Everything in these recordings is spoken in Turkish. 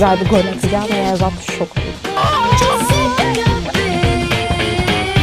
güzel bir gol atacağım ve Nevzat şok.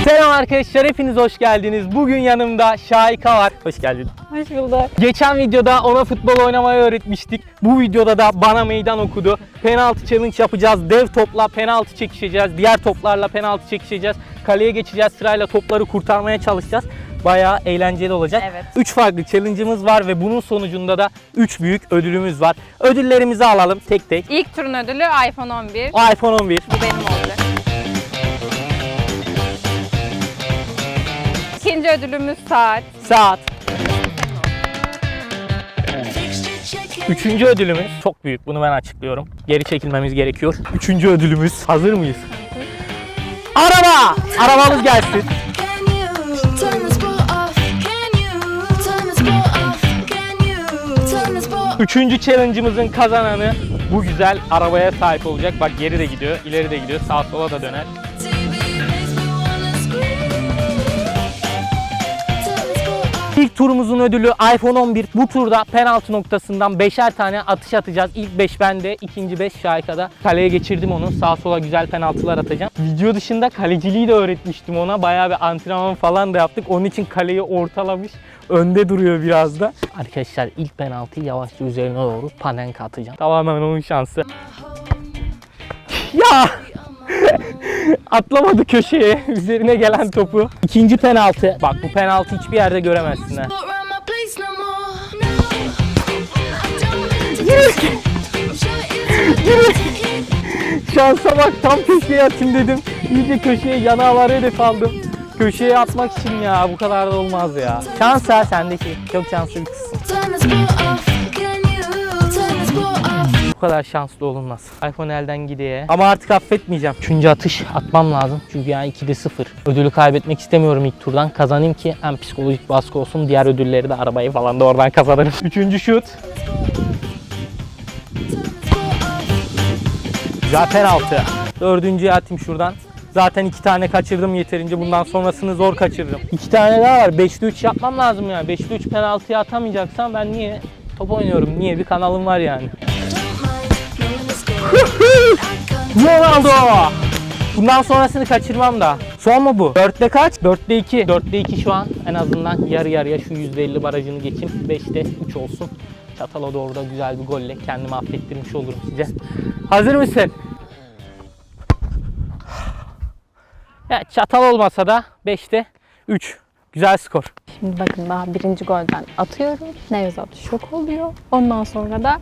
Selam arkadaşlar hepiniz hoş geldiniz. Bugün yanımda Şahika var. Hoş geldin. Hoş bulduk. Geçen videoda ona futbol oynamayı öğretmiştik. Bu videoda da bana meydan okudu. Penaltı challenge yapacağız. Dev topla penaltı çekişeceğiz. Diğer toplarla penaltı çekişeceğiz. Kaleye geçeceğiz. Sırayla topları kurtarmaya çalışacağız. Bayağı eğlenceli olacak. Evet. 3 farklı challenge'ımız var ve bunun sonucunda da 3 büyük ödülümüz var. Ödüllerimizi alalım tek tek. İlk turun ödülü iPhone 11. O iPhone 11, Bu benim olacak. İkinci ödülümüz saat. saat. Üçüncü ödülümüz çok büyük. Bunu ben açıklıyorum. Geri çekilmemiz gerekiyor. Üçüncü ödülümüz. Hazır mıyız? Araba! Arabamız gelsin. Üçüncü challenge'ımızın kazananı bu güzel arabaya sahip olacak. Bak geri de gidiyor, ileri de gidiyor, sağa sola da döner. İlk turumuzun ödülü iPhone 11. Bu turda penaltı noktasından beşer tane atış atacağız. İlk 5 bende, ikinci 5 Şahika'da. Kaleye geçirdim onu. Sağa sola güzel penaltılar atacağım. Video dışında kaleciliği de öğretmiştim ona. Bayağı bir antrenman falan da yaptık. Onun için kaleyi ortalamış. Önde duruyor biraz da. Arkadaşlar ilk penaltıyı yavaşça üzerine doğru panenka atacağım. Tamamen onun şansı. ya! Atlamadı köşeye üzerine gelen topu. İkinci penaltı. Bak bu penaltı hiçbir yerde göremezsin ha. Şansa bak tam köşeye atayım dedim. İyice köşeye yana var hedef aldım. Köşeye atmak için ya bu kadar da olmaz ya. Şans ha sendeki. Çok şanslı bir kızsın. Bu kadar şanslı olunmaz. iPhone elden gideye. Ama artık affetmeyeceğim. Üçüncü atış atmam lazım. Çünkü yani 2'de 0. Ödülü kaybetmek istemiyorum ilk turdan. Kazanayım ki hem psikolojik baskı olsun. Diğer ödülleri de arabayı falan da oradan kazanırım. Üçüncü şut. Güzel penaltı. Dördüncüye atayım şuradan. Zaten iki tane kaçırdım yeterince. Bundan sonrasını zor kaçırırım. İki tane daha var. 5'te 3 yapmam lazım yani. 5'te 3 penaltıyı atamayacaksam ben niye top oynuyorum? Niye? Bir kanalım var yani. Ronaldo! Bundan sonrasını kaçırmam da. Son mu bu? 4'te kaç? 4'te 2. 4'te 2 şu an. En azından yarı yarıya şu %50 barajını geçeyim. 5'te 3 olsun. Çatala doğru da güzel bir golle kendimi affettirmiş olurum size. Hazır mısın? Ya çatal olmasa da 5'te 3. Güzel skor. Şimdi bakın daha birinci golden atıyorum. Nevzat şok oluyor. Ondan sonra da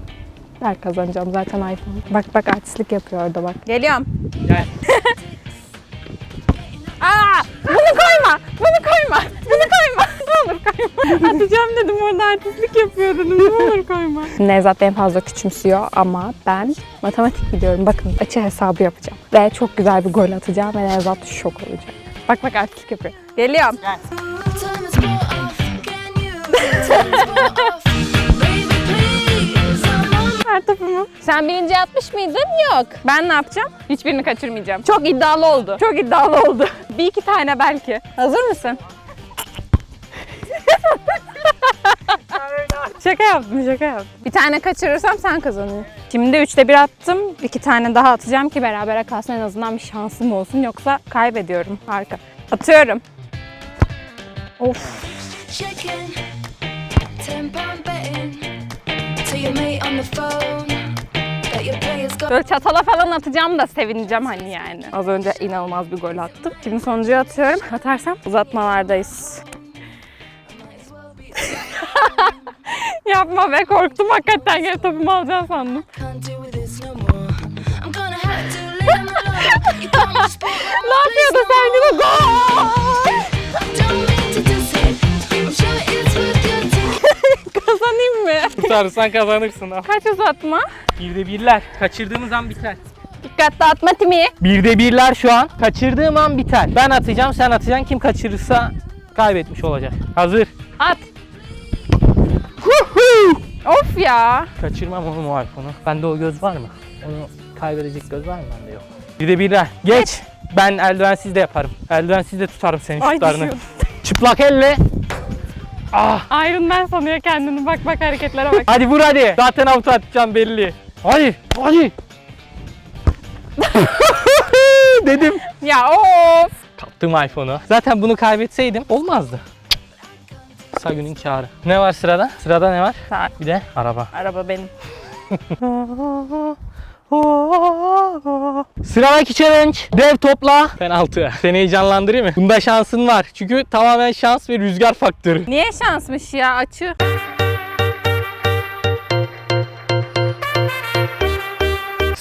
ben kazanacağım zaten iPhone. Bak bak artistlik yapıyor orada bak. Geliyorum. Gel. Atacağım dedim orada artistlik yapıyordunuz. Ne olur koyma. Nevzat en fazla küçümsüyor ama ben matematik biliyorum. Bakın açı hesabı yapacağım. Ve çok güzel bir gol atacağım ve Nevzat şok olacak. Bak bak artistlik yapıyor. Geliyorum. Ver topumu. Sen birinci atmış mıydın? Yok. Ben ne yapacağım? Hiçbirini kaçırmayacağım. Çok iddialı oldu. Çok iddialı oldu. Bir iki tane belki. Hazır mısın? Şaka yaptım, şaka yaptım. Bir tane kaçırırsam sen kazanıyorsun. Şimdi üçte bir attım. İki tane daha atacağım ki berabere kalsın en azından bir şansım olsun. Yoksa kaybediyorum. Harika. Atıyorum. Of. Böyle çatala falan atacağım da sevineceğim hani yani. Az önce inanılmaz bir gol attım. Şimdi sonuncuyu atıyorum. Atarsam uzatmalardayız. Yapma be korktum hakikaten gel topumu alacağım sandım. Ne yapıyordu place sen no gibi gol? Kazanayım mı? Tutarsan kazanırsın ha. Kaç uzatma? Birde birler. Kaçırdığımız an biter. Dikkatli atma Timi. Birde birler şu an. Kaçırdığım an biter. Ben atacağım, sen atacaksın. Kim kaçırırsa kaybetmiş olacak. Hazır. At. Of ya. Kaçırmam oğlum o iPhone'u. Bende o göz var mı? Onu kaybedecek göz var mı? Bende yok. Birde birler. Geç. Ben eldivensiz de yaparım. Eldivensiz de tutarım senin Ay şutlarını. düşüyordum. Çıplak elle. Ah. Iron Man sanıyor kendini. Bak bak hareketlere bak. Hadi vur hadi. Zaten avuta atacağım belli. Hadi. Hadi. Dedim. Ya of. Kaptım iPhone'u. Zaten bunu kaybetseydim olmazdı. Kısa günün kârı. Ne var sırada? Sırada ne var? Saat. Bir de araba. Araba benim. Sıradaki challenge dev topla penaltı. Seni heyecanlandırayım mı? Bunda şansın var. Çünkü tamamen şans ve rüzgar faktörü. Niye şansmış ya açı?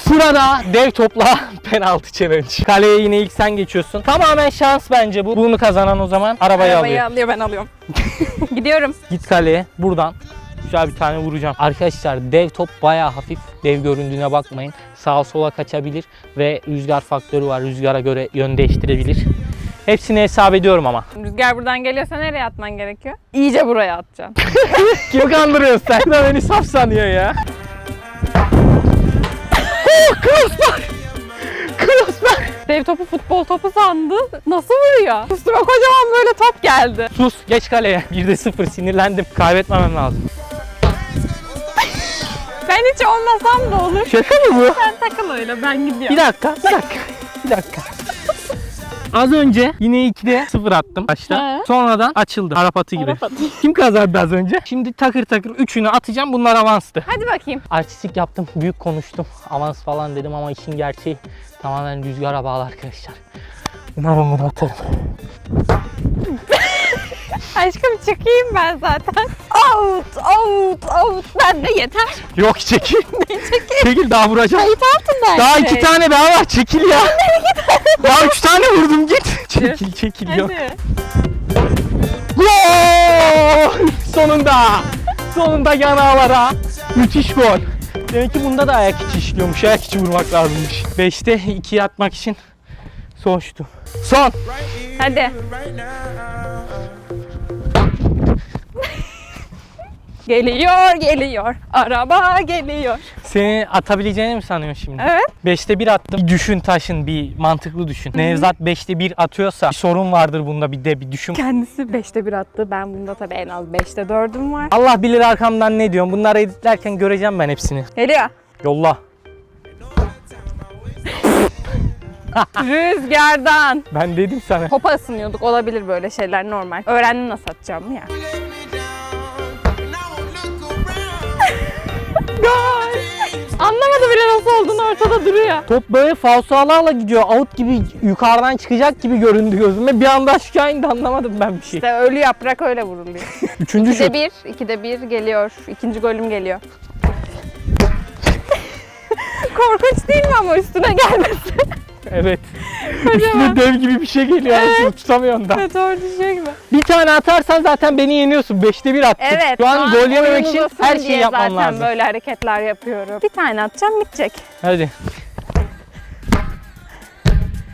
Sırada dev topla penaltı challenge. Kaleye yine ilk sen geçiyorsun. Tamamen şans bence bu. Bunu kazanan o zaman arabayı, Arabayı alıyor. alıyor ben alıyorum. Gidiyorum. Git kaleye buradan güzel bir tane vuracağım. Arkadaşlar dev top bayağı hafif. Dev göründüğüne bakmayın. Sağa sola kaçabilir ve rüzgar faktörü var. Rüzgara göre yön değiştirebilir. Hepsini hesap ediyorum ama. Rüzgar buradan geliyorsa nereye atman gerekiyor? İyice buraya atacaksın. Kimi kandırıyorsun sen? Beni saf sanıyor ya. Oh crossbar! Crossbar! Dev topu futbol topu sandı. Nasıl vuruyor? Üstüme kocaman böyle top geldi. Sus geç kaleye. 1'de 0 sinirlendim. Kaybetmemem lazım. Ben hiç olmasam da olur. Şaka mı bu? Sen takıl öyle ben gidiyorum. Bir dakika, bir dakika, bir dakika. Az önce yine 2'de 0 attım başta. He. Sonradan açıldı. Arap atı gibi. Arap atı. Kim kazandı az önce? Şimdi takır takır 3'ünü atacağım. Bunlar avanstı. Hadi bakayım. Artistik yaptım. Büyük konuştum. Avans falan dedim ama işin gerçeği tamamen rüzgara bağlı arkadaşlar. Umarım bunu atarım. Aşkım çıkayım ben zaten. Out, out, out. Ben de yeter. Yok çekil. Çekil. çekil daha vuracağım. Kayıt altında. Daha iki tane daha var. Çekil ya. daha üç tane vurdum git. Çekil çekil yok. Hadi. Gol! Sonunda! Sonunda yanağlara. Müthiş gol. Demek ki bunda da ayak içi işliyormuş. Ayak içi vurmak lazımmış. 5'te 2'ye atmak için son. Son! Hadi. Geliyor, geliyor. Araba geliyor. Seni atabileceğini mi sanıyorsun şimdi? Evet. 5'te 1 attım. Bir düşün taşın bir mantıklı düşün. Nevzat 5'te 1 atıyorsa bir sorun vardır bunda bir de bir düşün. Kendisi 5'te 1 attı. Ben bunda tabii en az 5'te 4'üm var. Allah bilir arkamdan ne diyorum. Bunları editlerken göreceğim ben hepsini. Geliyor. Yolla. Rüzgardan. Ben dedim sana. Topa ısınıyorduk. Olabilir böyle şeyler normal. Öğrendim nasıl atacağımı ya. Gol. Anlamadı bile nasıl olduğunu ortada duruyor. Top böyle falsolarla gidiyor. Out gibi yukarıdan çıkacak gibi göründü gözüme. Bir anda aşağı indi anlamadım ben bir şey. İşte ölü yaprak öyle vuruluyor. Üçüncü 2'de şut. 1, 2'de 1 geliyor. İkinci golüm geliyor. Korkunç değil mi ama üstüne gelmesi? Evet. Üstüne dev gibi bir şey geliyor. Evet. Tutamıyorum da. Evet orada şey gibi. Bir tane atarsan zaten beni yeniyorsun. Beşte bir attın. Evet. Şu an gol yememek için her şeyi yapmam zaten lazım. böyle hareketler yapıyorum. Bir tane atacağım bitecek. Hadi.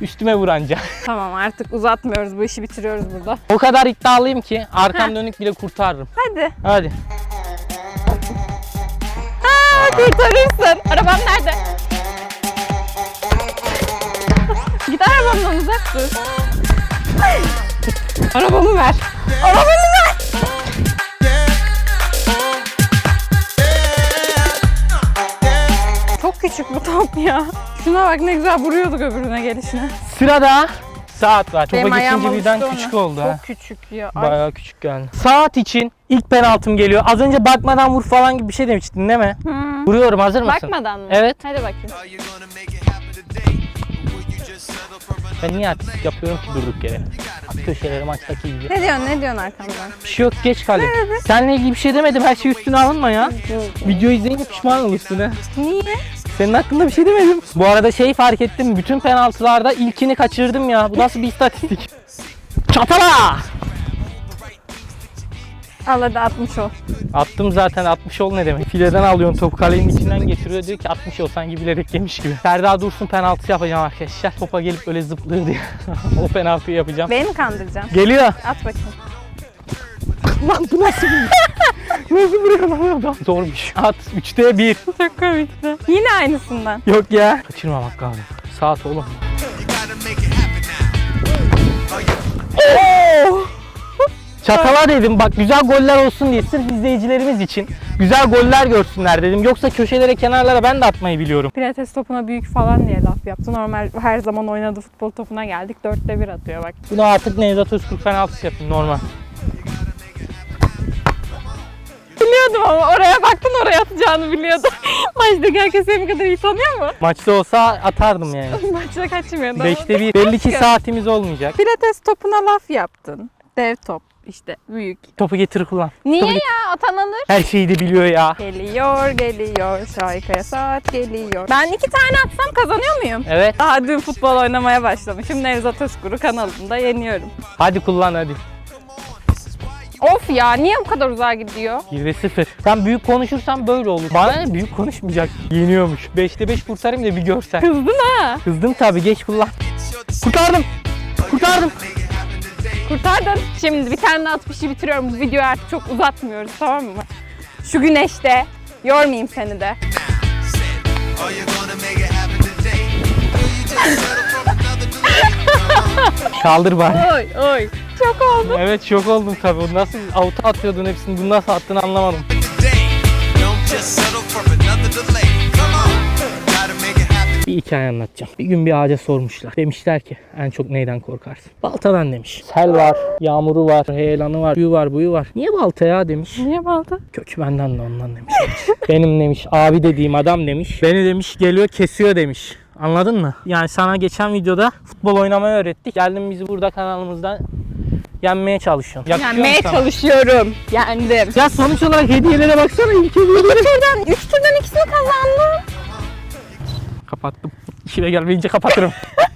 Üstüme vur anca. Tamam artık uzatmıyoruz bu işi bitiriyoruz burada. O kadar iddialıyım ki arkam dönük bile kurtarırım. Hadi. Hadi. Aa, kurtarırsın. Arabam nerede? Git arabamdan uzak dur. Arabamı ver. Arabamı ver. Çok küçük bu top ya. Şuna bak ne güzel vuruyorduk öbürüne gelişine. Sırada saat var. Topa Benim ayağım geçince birden alıştı küçük ona. oldu ha. Çok küçük ya. Ay. Bayağı küçük geldi. Saat için ilk penaltım geliyor. Az önce bakmadan vur falan gibi bir şey demiştin değil mi? Hı. Vuruyorum hazır mısın? Bakmadan mı? Evet. Hadi bakayım. Are you gonna make it Ben niye artistik yapıyorum ki durduk yere? At köşeleri maçtaki gibi. Ne diyorsun ne diyorsun arkamdan? Bir şey yok geç kale. Seninle ilgili bir şey demedim. Her şey üstüne alınma ya. Video izleyince pişman olursun ha. Niye? Senin hakkında bir şey demedim. Bu arada şey fark ettim. Bütün penaltılarda ilkini kaçırdım ya. Bu nasıl bir istatistik? Çatala! Al hadi 60 ol. Attım zaten 60 ol ne demek? Fileden alıyorsun topu kalenin içinden geçiriyor diyor ki 60 ol sanki bilerek yemiş gibi. Serdar Dursun penaltısı yapacağım arkadaşlar. Topa gelip böyle zıplıyor diye. o penaltıyı yapacağım. Beni mi kandıracaksın? Geliyor. At bakayım. Lan bu nasıl bir... nasıl vuruyor lan adam? Zormuş. At 3'te 1. Çok komikti. Yine aynısından. Yok ya. Kaçırmamak lazım. Saat oğlum. Çatala dedim bak güzel goller olsun diye sırf izleyicilerimiz için Güzel goller görsünler dedim. Yoksa köşelere, kenarlara ben de atmayı biliyorum. Pilates topuna büyük falan diye laf yaptı. Normal her zaman oynadığı futbol topuna geldik. Dörtte bir atıyor bak. Bunu artık Nevzat Özkurt penaltısı yapayım normal. Biliyordum ama oraya baktın oraya atacağını biliyordum. Maçtaki herkes seni kadar iyi tanıyor mu? Maçta olsa atardım yani. Maçta kaçmıyordu. Beşte bir. Belli ki saatimiz olmayacak. Pilates topuna laf yaptın. Dev top işte büyük. Topu getir kullan. Niye Topu ya atan alır? Her şeyi de biliyor ya. Geliyor geliyor şarkıya saat geliyor. Ben iki tane atsam kazanıyor muyum? Evet. Daha dün futbol oynamaya başlamışım. Nevzat Özkur'u kanalında yeniyorum. Hadi kullan hadi. Of ya niye bu kadar uzağa gidiyor? 1'de 0. Sen büyük konuşursan böyle olur. Bana ne büyük konuşmayacak. Yeniyormuş. 5'te 5 kurtarayım da bir görsen. Kızdın ha. Kızdım tabii geç kullan. Kurtardım. Kurtardım. Kurtardın. Şimdi bir tane daha atmışı bitiriyorum. Bu videoyu artık çok uzatmıyoruz tamam mı? Şu güneşte. Yormayayım seni de. Kaldır bari. Oy oy. Çok oldu. Evet şok oldum tabii. Bu Nasıl avuta atıyordun hepsini. Bunu nasıl attığını anlamadım. Bir hikaye anlatacağım. Bir gün bir ağaca sormuşlar. Demişler ki en çok neyden korkarsın? Baltadan demiş. Sel var, yağmuru var, heyelanı var, buyu var, buyu var. Niye balta ya demiş. Niye balta? Kökü benden de ondan demiş. Benim demiş abi dediğim adam demiş. Beni demiş geliyor kesiyor demiş. Anladın mı? Yani sana geçen videoda futbol oynamayı öğrettik. Geldin bizi burada kanalımızdan yenmeye çalışıyorsun. Yakışıyor Yenmeye sana? çalışıyorum. Yendim. Ya sonuç olarak hediyelere baksana ilk hediyeleri. turdan, üç turdan ikisini kazandım. Kapattım. İşime gelmeyince kapatırım.